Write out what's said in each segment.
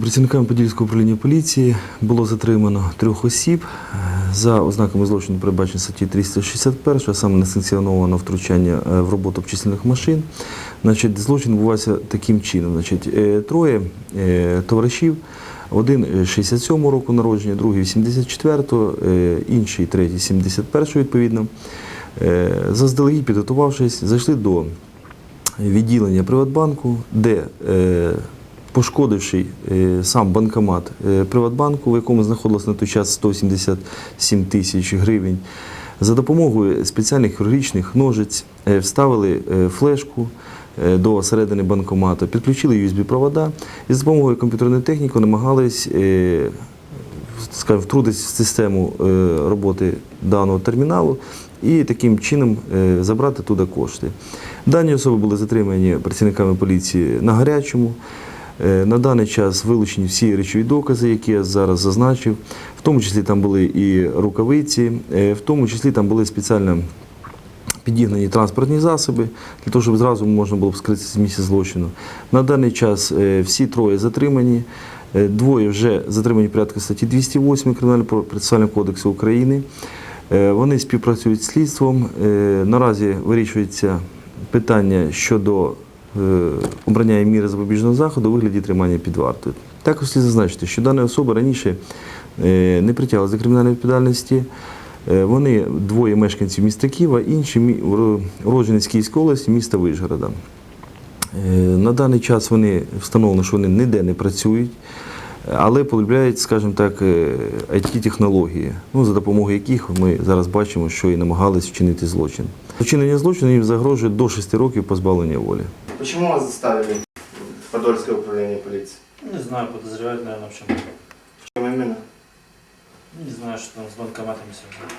Працівниками Подільського управління поліції було затримано трьох осіб е, за ознаками злочину, передбачено статті 361, а саме несанкціоновано втручання е, в роботу обчислених машин. Значить, злочин відбувався таким чином. Значить, е, троє товаришів, один е, 67 року народження, другий 84-го, е, інший третій 71-го відповідно. Заздалегідь підготувавшись, зайшли до відділення Приватбанку, де пошкодивши е, сам банкомат е, Приватбанку, в якому знаходилось на той час 177 тисяч гривень, за допомогою спеціальних хірургічних ножиць е, вставили флешку до середини банкомату, підключили USB-провода і за допомогою комп'ютерної техніки намагались скажімо, втрутитися в систему роботи даного терміналу і таким чином забрати туди кошти. Дані особи були затримані працівниками поліції на гарячому. Е, На даний час вилучені всі речові докази, які я зараз зазначив. В тому числі там були і рукавиці, е, в тому числі там були спеціально підігнані транспортні засоби для того, щоб зразу можна було б скритися з місця злочину. На даний час е, всі троє затримані. Двоє вже затримані порядку статті 208 Кримінального процесуального кодексу України. Вони співпрацюють з слідством. Наразі вирішується питання щодо обрання міри запобіжного заходу у вигляді тримання під вартою. Також слід зазначити, що дана особа раніше е, не притягалася до кримінальної відповідальності. Е, Вони двоє мешканців міста Києва, інші уродженець Київської області, міста Вишгорода. Е, На даний час вони встановлено, що вони ніде не працюють, але полюбляють, скажімо так, it технології ну, за допомогою яких ми зараз бачимо, що і намагались вчинити злочин. Вчинення злочину їм загрожує до 6 років позбавлення волі. Почему вас заставили в Подольское управление полиции? Не знаю, подозревают, наверное, в чем. В чем именно? Не знаю, что там с банкоматами связано.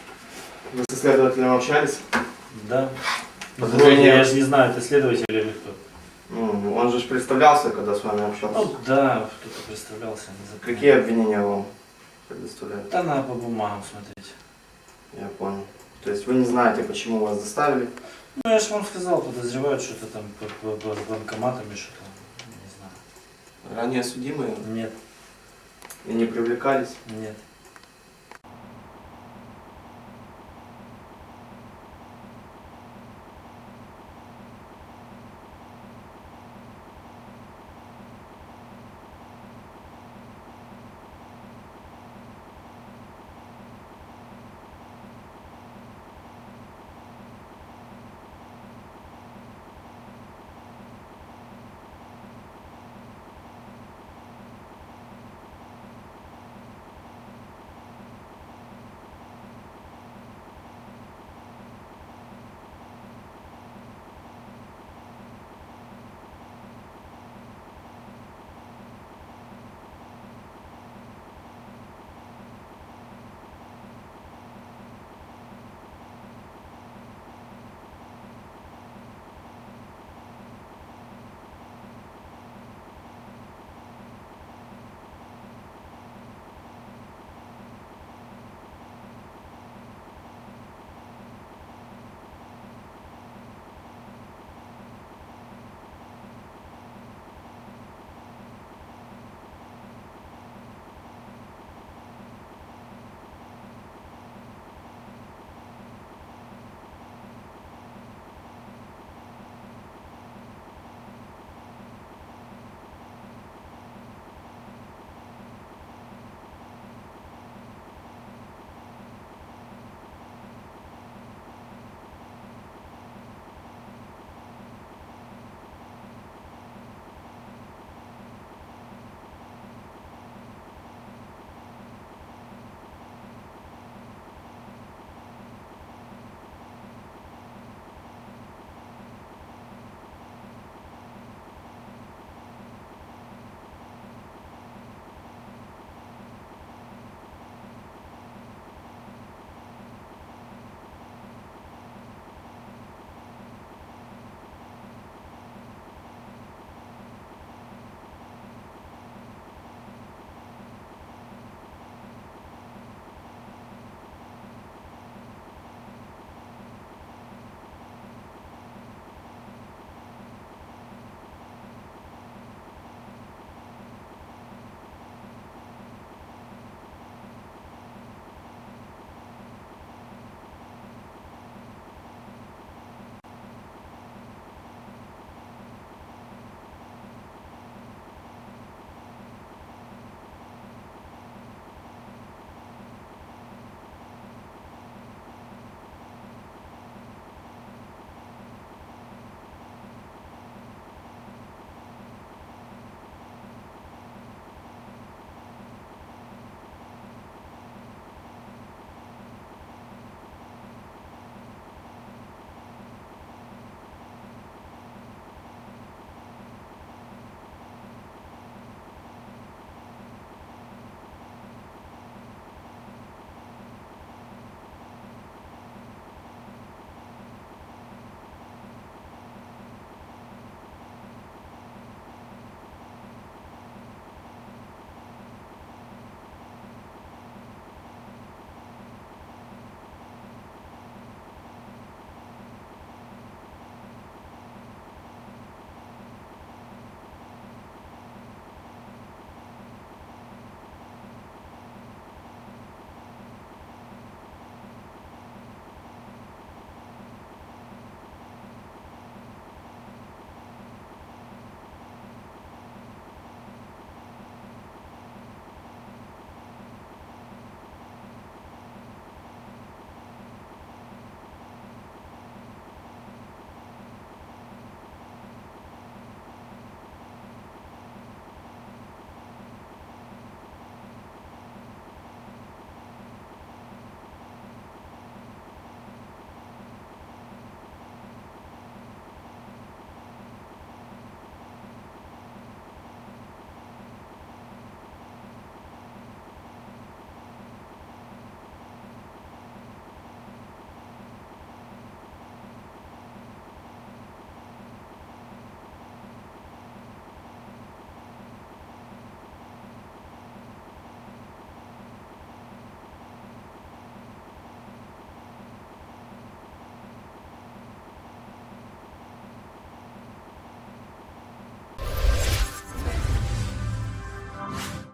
Вы со следователем общались? Да. Подозрение- я же не знаю, это следователь или кто. Ну, он же ж представлялся, когда с вами общался. Ну да, кто-то представлялся. Не запомнил. Какие обвинения вам предоставляют? Да надо по бумагам смотреть. Я понял. То есть вы не знаете, почему вас заставили? Ну я же вам сказал, подозревают что-то там по, по- по- с банкоматами, что-то. Не знаю. Ранее судимые Нет, и не привлекались? нет.